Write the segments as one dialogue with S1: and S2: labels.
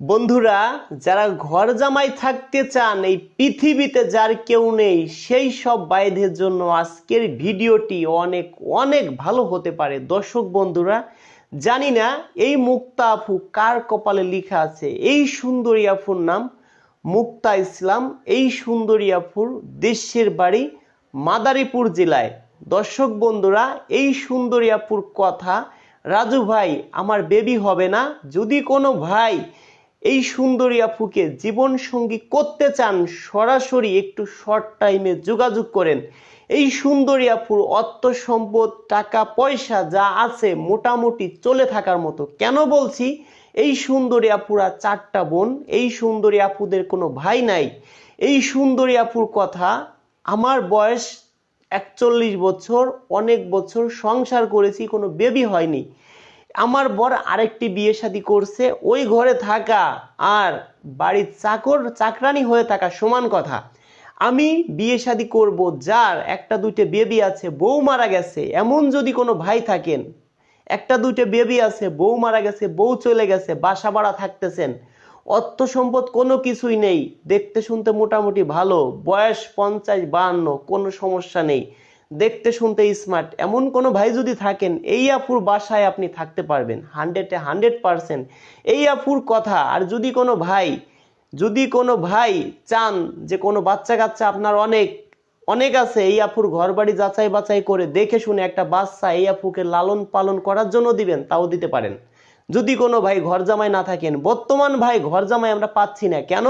S1: বন্ধুরা, যারা ঘর জামাই থাকতে চান, এই পৃথিবীতে যার কেউ নেই, সেই সব বাইদের জন্য আজকের ভিডিওটি অনেক অনেক ভালো হতে পারে। দর্শক বন্ধুরা, জানি না এই মুক্তা আফু কার কপালে লেখা আছে? এই সুন্দরী আফুর নাম মুক্তা ইসলাম। এই সুন্দরী আফুর দেশের বাড়ি মাদারীপুর জেলায়। দর্শক বন্ধুরা, এই সুন্দরী আপুর কথা, রাজু ভাই, আমার বেবি হবে না। যদি কোনো ভাই এই সুন্দরী আপুকে জীবন সঙ্গী করতে চান, সরাসরি একটু শর্ট টাইমে যোগাযোগ করেন। এই সুন্দরী আপুর অর্থ সম্পদ, টাকা, পয়সা যা আছে মোটামুটি চলে থাকার মতো। কেন বলছি? এই সুন্দরী আপুরা চারটা বোন, এই সুন্দরী আপুদের কোনো ভাই নাই। এই সুন্দরী আপুর কথা, আমার বয়স একচল্লিশ বছর, অনেক বছর সংসার করেছি, কোনো বেবি হয়নি। আমার বর আরেকটি বিয়ে শাদী করছে, ওই ঘরে থাকা আর বাড়ির চাকর, চাকরানি হয়ে থাকা সমান কথা। আমি বিয়ে শাদী করব, যার একটা দুইটা বেবি আছে, বউ মারা গেছে, এমন যদি কোনো ভাই থাকেন, একটা দুইটা বেবি আছে, বউ মারা গেছে, বউ চলে গেছে, বাসা ভাড়া থাকতেছেন, অর্থ সম্পদ কোনো কিছুই নেই, দেখতে শুনতে মোটামুটি ভালো, বয়স পঞ্চাশ বাহান্ন, কোনো সমস্যা নেই। দেখতে শুনতে স্মার্ট এমন কোনো ভাই যদি থাকেন, এই আপুর বাসায় আপনি থাকতে পারবেন। হান্ড্রেডে হান্ড্রেড পারসেন্ট এই আপুর কথা, আর যদি কোনো ভাই, যদি কোনো ভাই চান যে কোনো বাচ্চা কাচ্চা আপনার অনেক অনেক আছে, এই আপুর ঘর বাড়ি যাচাই বাছাই করে দেখে শুনে একটা বাচ্চা এই আপুকে লালন পালন করার জন্য দিবেন, তাও দিতে পারেন। যদি কোনো ভাই ঘর জামাই না থাকেন, বর্তমান ভাই ঘর জামাই আমরা পাচ্ছি না। কেন?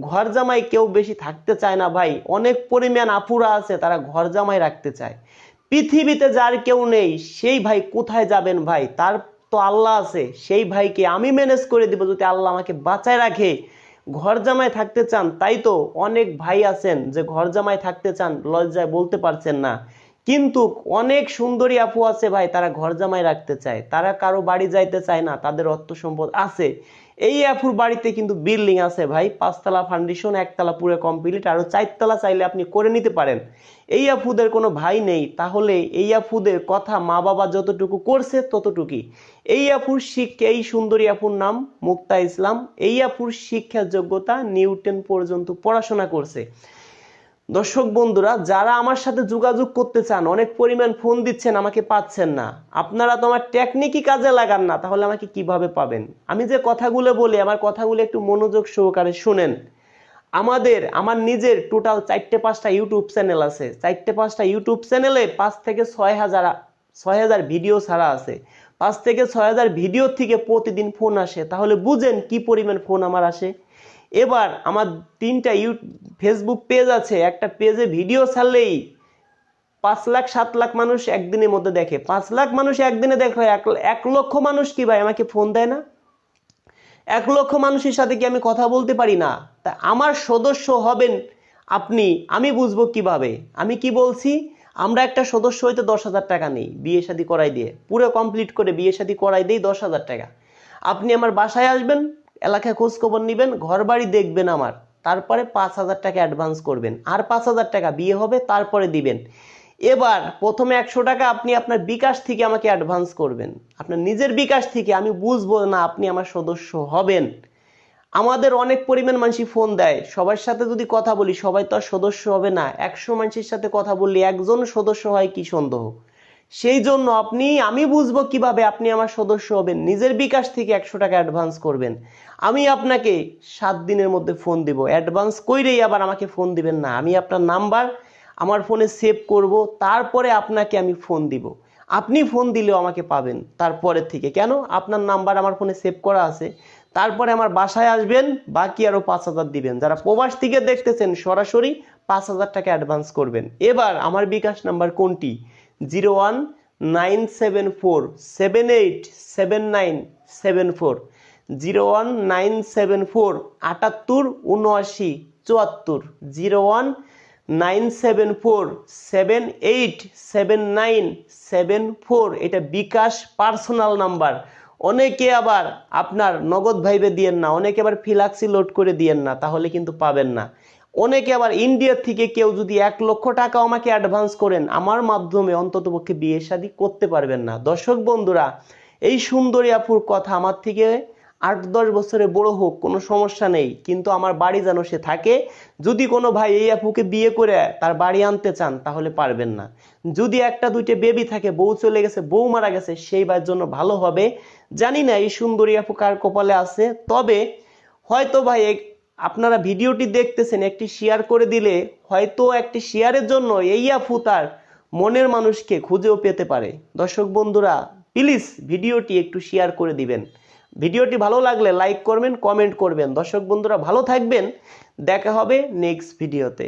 S1: ঘর জামাই কেউ বেশি থাকতে চায় না ভাই। অনেক পরিমাণ আপুরা আছে, তারা ঘর জামাই রাখতে চায়। পৃথিবীতে যার কেউ নেই, সেই ভাই কোথায় যাবেন ভাই? তার তো আল্লাহ আছে, সেই ভাইকে আমি ম্যানেজ করে দিব যদি আল্লাহ আমাকে বাঁচায় রাখে। ঘর জামাই থাকতে চান, তাই তো অনেক ভাই আছেন যে ঘর জামাই থাকতে চান, লজ্জায় বলতে পারছেন না। কিন্তু অনেক সুন্দরী আপু আছে ভাই, তারা ঘর জামাই রাখতে চায়। তারা কারও বাড়ি যাইতে চায় না, তাদের অর্থ সম্পদ আছে। এই আপুর বাড়িতে কিন্তু বিল্ডিং আছে ভাই, পাঁচতলা ফাউন্ডেশন একতলা পুরো কমপ্লিট আরও চারতলা চাইলে আপনি করে নিতে পারেন। এই আপুদের কোনো ভাই নেই, তাহলে এই আপুদের কথা মা বাবা যতটুকু করছে ততটুকুই। এই আপুর শিক্ষা, এই সুন্দরী আপুর নাম মুক্তা ইসলাম। এই আপুর শিক্ষার যোগ্যতা নিউটেন পর্যন্ত পড়াশোনা করছে। দর্শক বন্ধুরা, যারা আমার সাথে যোগাযোগ করতে চান, অনেক পরিমাণ ফোন দিচ্ছেন, আমাকে পাচ্ছেন না। আপনারা তো আমার টেকনিকই কাজে লাগান না, তাহলে আমাকে কীভাবে পাবেন? আমি যে কথাগুলো বলি, আমার কথাগুলো একটু মনোযোগ সহকারে শুনেন। আমাদের, আমার নিজের টোটাল চারটে পাঁচটা ইউটিউব চ্যানেল আছে। চারটে পাঁচটা ইউটিউব চ্যানেলে পাঁচ থেকে ছয় হাজার ছয় হাজার ভিডিও ছাড়া আছে। পাঁচ থেকে ছয় হাজার ভিডিও থেকে প্রতিদিন ফোন আসে। তাহলে বুঝেন কি পরিমাণ ফোন আমার আসে। এবার আমার তিনটা ইউ ফেসবুক পেজ আছে, একটা পেজে ভিডিও ছাড়লেই পাঁচ লাখ, সাত লাখ মানুষ একদিনের মধ্যে দেখে। পাঁচ লাখ মানুষ একদিনে দেখে এক এক লক্ষ মানুষ কি ভাই আমাকে ফোন দেয় না? এক লক্ষ মানুষের সাথে কি আমি কথা বলতে পারি না? তা আমার সদস্য হবেন আপনি, আমি বুঝব কীভাবে? আমি কি বলছি? আমরা একটা সদস্য হইতে দশ হাজার টাকা নেই, বিয়ে শাদী করাই দিয়ে। পুরো কমপ্লিট করে বিয়ে শাদী করাই দিই দশ হাজার টাকা। আপনি আমার বাসায় আসবেন এলাকায় খোঁজ খবর নেবেন ঘর বাড়ি দেখবেন আমার। তারপরে পাঁচ হাজার টাকা অ্যাডভান্স করবেন। আর পাঁচ হাজার টাকা বিয়ে হবে, তারপরে দিবেন। এবার প্রথমে একশো টাকা আপনি আপনার বিকাশ থেকে আমাকে অ্যাডভান্স করবেন। আপনার নিজের বিকাশ থেকে আমি বুঝব না আপনি আমার সদস্য হবেন। আমাদের অনেক পরিমাণ মানুষই ফোন দেয়। সবার সাথে যদি কথা বলি, সবাই তো আর সদস্য হবে না। একশো মানুষের সাথে কথা বললে একজন সদস্য হয় কি সন্দেহ? সেই জন্য আপনি, আমি বুঝব কীভাবে আপনি আমার সদস্য হবেন। নিজের বিকাশ থেকে একশো টাকা অ্যাডভান্স করবেন। আমি আপনাকে সাত দিনের মধ্যে ফোন দিব। অ্যাডভান্স কইরেই আবার আমাকে ফোন দিবেন না। আমি আপনার নাম্বার আমার ফোনে সেভ করব, তারপরে আপনাকে আমি ফোন দিব। আপনি ফোন দিলেও আমাকে পাবেন তারপরের থেকে। কেন? আপনার নাম্বার আমার ফোনে সেভ করা আছে। তারপরে আমার বাসায় আসবেন, বাকি আরও পাঁচ হাজার দিবেন। যারা প্রবাস থেকে দেখতেছেন, সরাসরি পাঁচ হাজার টাকা অ্যাডভান্স করবেন। এবার আমার বিকাশ নাম্বার কোনটি? Zero one nine seven four, seven eight seven nine seven four. Zero one nine seven four আটাত্তর উনআশি চুয়াত্তর। Zero one nine seven four seven eight seven nine seven four. এটা বিকাশ পার্সোনাল নাম্বার। অনেকে আবার আপনার নগদ ভাইবে দিয়েন না, অনেকে আবার ফিলাক্সি লোড করে দিয়েন না, তাহলে কিন্তু পাবেন না। অনেকে আবার ইন্ডিয়ার থেকে কেউ যদি এক লক্ষ টাকা আমাকে অ্যাডভান্স করেন, আমার মাধ্যমে অন্ততপক্ষে বিয়ে শাদী করতে পারবেন না। দর্শক বন্ধুরা, এই সুন্দরী আপুর কথা আমার থেকে আট দশ বছরে বড় হোক, কোনো সমস্যা নেই। কিন্তু আমার বাড়ি যেন সে থাকে, যদি কোনো ভাই এই আপুকে বিয়ে করে তার বাড়ি আনতে চান, তাহলে পারবেন না। যদি একটা দুইটা বেবি থাকে, বউ চলে গেছে, বউ মারা গেছে, সেই ভাইয়ের জন্য ভালো হবে। জানি না এই সুন্দরী আপু কার কপালে আছে, তবে হয়তো ভাই আপনারা ভিডিওটি দেখতেছেন, একটি শেয়ার করে দিলে হয়তো একটি শেয়ারের জন্য এই আফু তার মনের মানুষকে খুঁজেও পেতে পারে। দর্শক বন্ধুরা প্লিজ ভিডিওটি একটু শেয়ার করে দিবেন। ভিডিওটি ভালো লাগলে লাইক করবেন কমেন্ট করবেন। দর্শক বন্ধুরা, ভালো থাকবেন। দেখা হবে নেক্সট ভিডিওতে